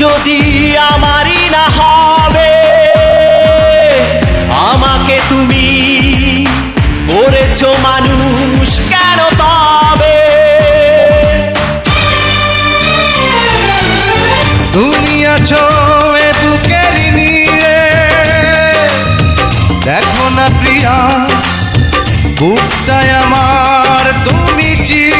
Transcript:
যদি আমারই না হবে, আমাকে তুমি করেছ মানুষ কেন তবে? তুমি আছো এ দেখো না প্রিয়া, বুকটায় আমার তুমি চিড়ে